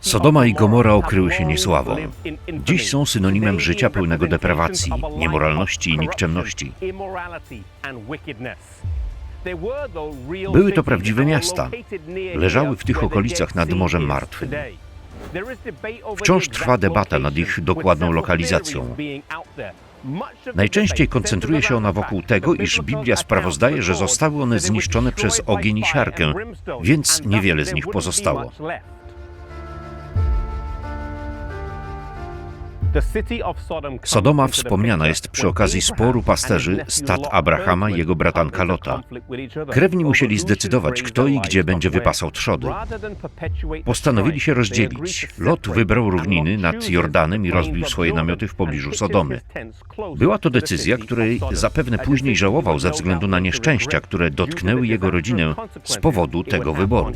Sodoma i Gomora okryły się niesławą. Dziś są synonimem życia pełnego deprawacji, niemoralności i nikczemności. Były to prawdziwe miasta. Leżały w tych okolicach nad Morzem Martwym. Wciąż trwa debata nad ich dokładną lokalizacją. Najczęściej koncentruje się ona wokół tego, iż Biblia sprawozdaje, że zostały one zniszczone przez ogień i siarkę, więc niewiele z nich pozostało. Sodoma wspomniana jest przy okazji sporu pasterzy stad Abrahama i jego bratanka Lota. Krewni musieli zdecydować, kto i gdzie będzie wypasał trzody. Postanowili się rozdzielić. Lot wybrał równiny nad Jordanem i rozbił swoje namioty w pobliżu Sodomy. Była to decyzja, której zapewne później żałował ze względu na nieszczęścia, które dotknęły jego rodzinę z powodu tego wyboru.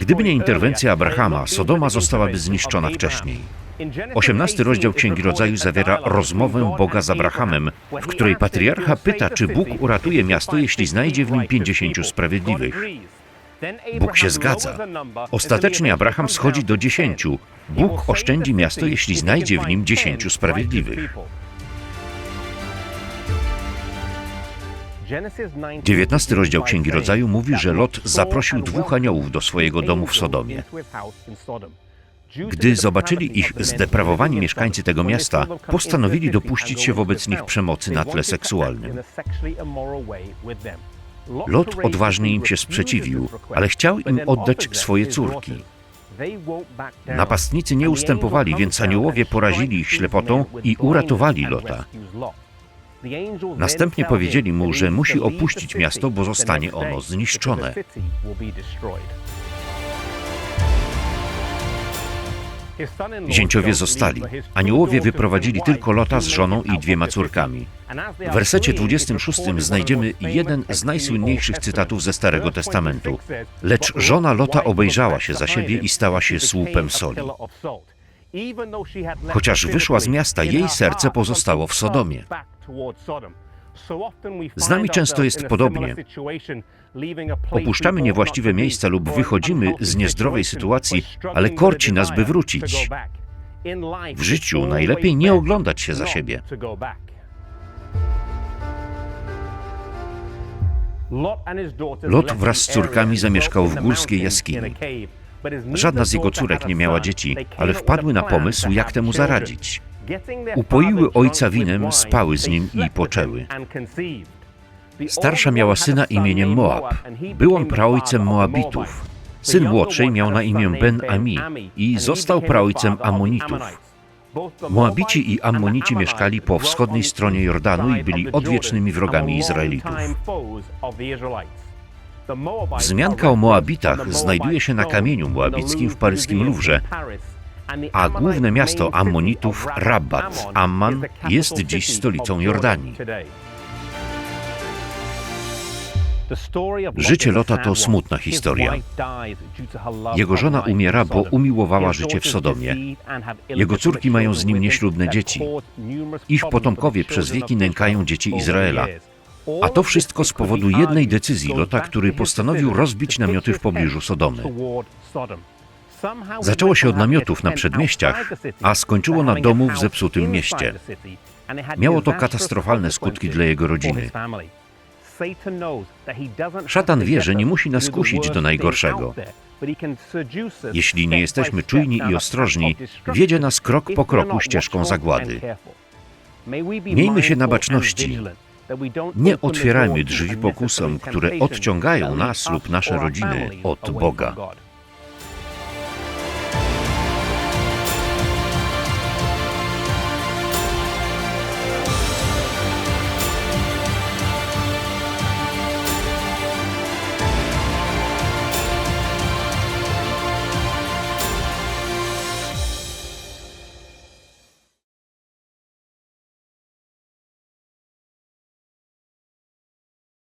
Gdyby nie interwencja Abrahama, Sodoma zostałaby zniszczona wcześniej. 18 rozdział Księgi Rodzaju zawiera rozmowę Boga z Abrahamem, w której patriarcha pyta, czy Bóg uratuje miasto, jeśli znajdzie w nim 50 sprawiedliwych. Bóg się zgadza. Ostatecznie Abraham schodzi do 10. Bóg oszczędzi miasto, jeśli znajdzie w nim 10 sprawiedliwych. 19 rozdział Księgi Rodzaju mówi, że Lot zaprosił dwóch aniołów do swojego domu w Sodomie. Gdy zobaczyli ich zdeprawowani mieszkańcy tego miasta, postanowili dopuścić się wobec nich przemocy na tle seksualnym. Lot odważnie im się sprzeciwił, ale chciał im oddać swoje córki. Napastnicy nie ustępowali, więc aniołowie porazili ich ślepotą i uratowali Lota. Następnie powiedzieli mu, że musi opuścić miasto, bo zostanie ono zniszczone. Zięciowie zostali. Aniołowie wyprowadzili tylko Lota z żoną i dwiema córkami. W wersecie 26 znajdziemy jeden z najsłynniejszych cytatów ze Starego Testamentu. Lecz żona Lota obejrzała się za siebie i stała się słupem soli. Chociaż wyszła z miasta, jej serce pozostało w Sodomie. Z nami często jest podobnie. Opuszczamy niewłaściwe miejsca lub wychodzimy z niezdrowej sytuacji, ale korci nas, by wrócić. W życiu najlepiej nie oglądać się za siebie. Lot wraz z córkami zamieszkał w górskiej jaskini. Żadna z jego córek nie miała dzieci, ale wpadły na pomysł, jak temu zaradzić. Upoiły ojca winem, spały z nim i poczęły. Starsza miała syna imieniem Moab. Był on praojcem Moabitów. Syn młodszej miał na imię Ben-Ami i został praojcem Amonitów. Moabici i Ammonici mieszkali po wschodniej stronie Jordanu i byli odwiecznymi wrogami Izraelitów. Wzmianka o Moabitach znajduje się na kamieniu moabickim w paryskim Luwrze, a główne miasto Ammonitów, Rabbat, Amman, jest dziś stolicą Jordanii. Życie Lota to smutna historia. Jego żona umiera, bo umiłowała życie w Sodomie. Jego córki mają z nim nieślubne dzieci. Ich potomkowie przez wieki nękają dzieci Izraela. A to wszystko z powodu jednej decyzji Lota, który postanowił rozbić namioty w pobliżu Sodomy. Zaczęło się od namiotów na przedmieściach, a skończyło na domu w zepsutym mieście. Miało to katastrofalne skutki dla jego rodziny. Szatan wie, że nie musi nas kusić do najgorszego. Jeśli nie jesteśmy czujni i ostrożni, wiedzie nas krok po kroku ścieżką zagłady. Miejmy się na baczności. Nie otwierajmy drzwi pokusom, które odciągają nas lub nasze rodziny od Boga.